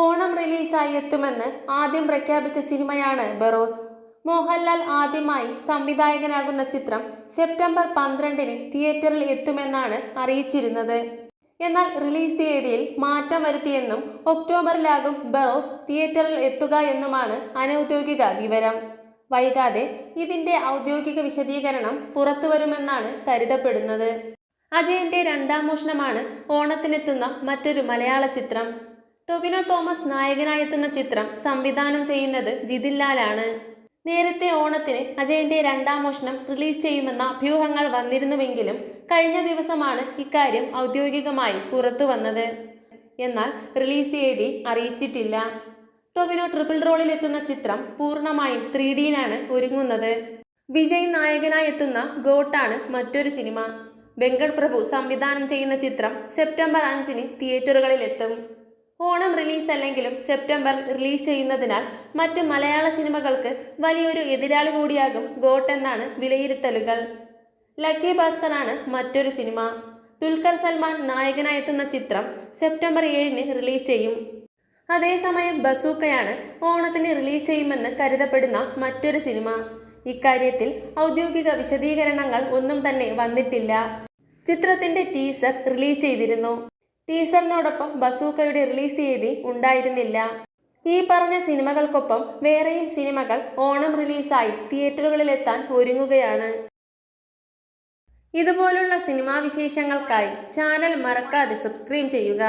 ഓണം റിലീസായി എത്തുമെന്ന് ആദ്യം പ്രഖ്യാപിച്ച സിനിമയാണ് ബറോസ്. മോഹൻലാൽ ആദ്യമായി സംവിധായകനാകുന്ന ചിത്രം സെപ്റ്റംബർ പന്ത്രണ്ടിന് തിയേറ്ററിൽ എത്തുമെന്നാണ് അറിയിച്ചിരുന്നത്. എന്നാൽ റിലീസ് തീയതിയിൽ മാറ്റം വരുത്തിയെന്നും ഒക്ടോബറിലാകും ബറോസ് തിയേറ്ററിൽ എത്തുക എന്നുമാണ് അനൗദ്യോഗിക വിവരം. വൈകാതെ ഇതിന്റെ ഔദ്യോഗിക വിശദീകരണം പുറത്തുവരുമെന്നാണ് കരുതപ്പെടുന്നത്. അജയന്റെ രണ്ടാം മോഷണമാണ് ഓണത്തിനെത്തുന്ന മറ്റൊരു മലയാള ചിത്രം. ടൊവിനോ തോമസ് നായകനായെത്തുന്ന ചിത്രം സംവിധാനം ചെയ്യുന്നത് ജിതിൻ ലാലാണ്. നേരത്തെ ഓണത്തിന് അജയന്റെ രണ്ടാം മോഷണം റിലീസ് ചെയ്യുമെന്ന അഭ്യൂഹങ്ങൾ വന്നിരുന്നുവെങ്കിലും കഴിഞ്ഞ ദിവസമാണ് ഇക്കാര്യം ഔദ്യോഗികമായി പുറത്തു വന്നത്. എന്നാൽ റിലീസ് തീയതി അറിയിച്ചിട്ടില്ല. ടൊവിനോ ട്രിപ്പിൾ റോളിൽ എത്തുന്ന ചിത്രം പൂർണമായും ത്രീ ഡിയിലാണ് ഒരുങ്ങുന്നത്. വിജയ് നായകനായി എത്തുന്ന ഗോട്ടാണ് മറ്റൊരു സിനിമ. വെങ്കട് പ്രഭു സംവിധാനം ചെയ്യുന്ന ചിത്രം സെപ്റ്റംബർ അഞ്ചിന് തിയേറ്ററുകളിൽ എത്തും ഓണം റിലീസ് അല്ലെങ്കിലും സെപ്റ്റംബറിൽ റിലീസ് ചെയ്യുന്നതിനാൽ മറ്റ് മലയാള സിനിമകൾക്ക് വലിയൊരു എതിരാളി കൂടിയാകും ഗോട്ട് എന്നാണ് വിലയിരുത്തലുകൾ. ലക്കി ഭാസ്കറാണ് മറ്റൊരു സിനിമ. ദുൽഖർ സൽമാൻ നായകനായെത്തുന്ന ചിത്രം സെപ്റ്റംബർ ഏഴിന് റിലീസ് ചെയ്യും. അതേസമയം ബസൂക്കയാണ് ഓണത്തിന് റിലീസ് ചെയ്യുമെന്ന് കരുതപ്പെടുന്ന മറ്റൊരു സിനിമ. ഇക്കാര്യത്തിൽ ഔദ്യോഗിക വിശദീകരണങ്ങൾ ഒന്നും തന്നെ വന്നിട്ടില്ല. ചിത്രത്തിന്റെ ടീസർ റിലീസ് ചെയ്തിരുന്നു. ടീസറിനോടൊപ്പം ബസൂക്കയുടെ റിലീസ് തീയതി ഉണ്ടായിരുന്നില്ല. ഈ പറഞ്ഞ സിനിമകൾക്കൊപ്പം വേറെയും സിനിമകൾ ഓണം റിലീസായി തിയേറ്ററുകളിലെത്താൻ ഒരുങ്ങുകയാണ്. ഇതുപോലുള്ള സിനിമാ വിശേഷങ്ങൾക്കായി ചാനൽ മറക്കാതെ സബ്സ്ക്രൈബ് ചെയ്യുക.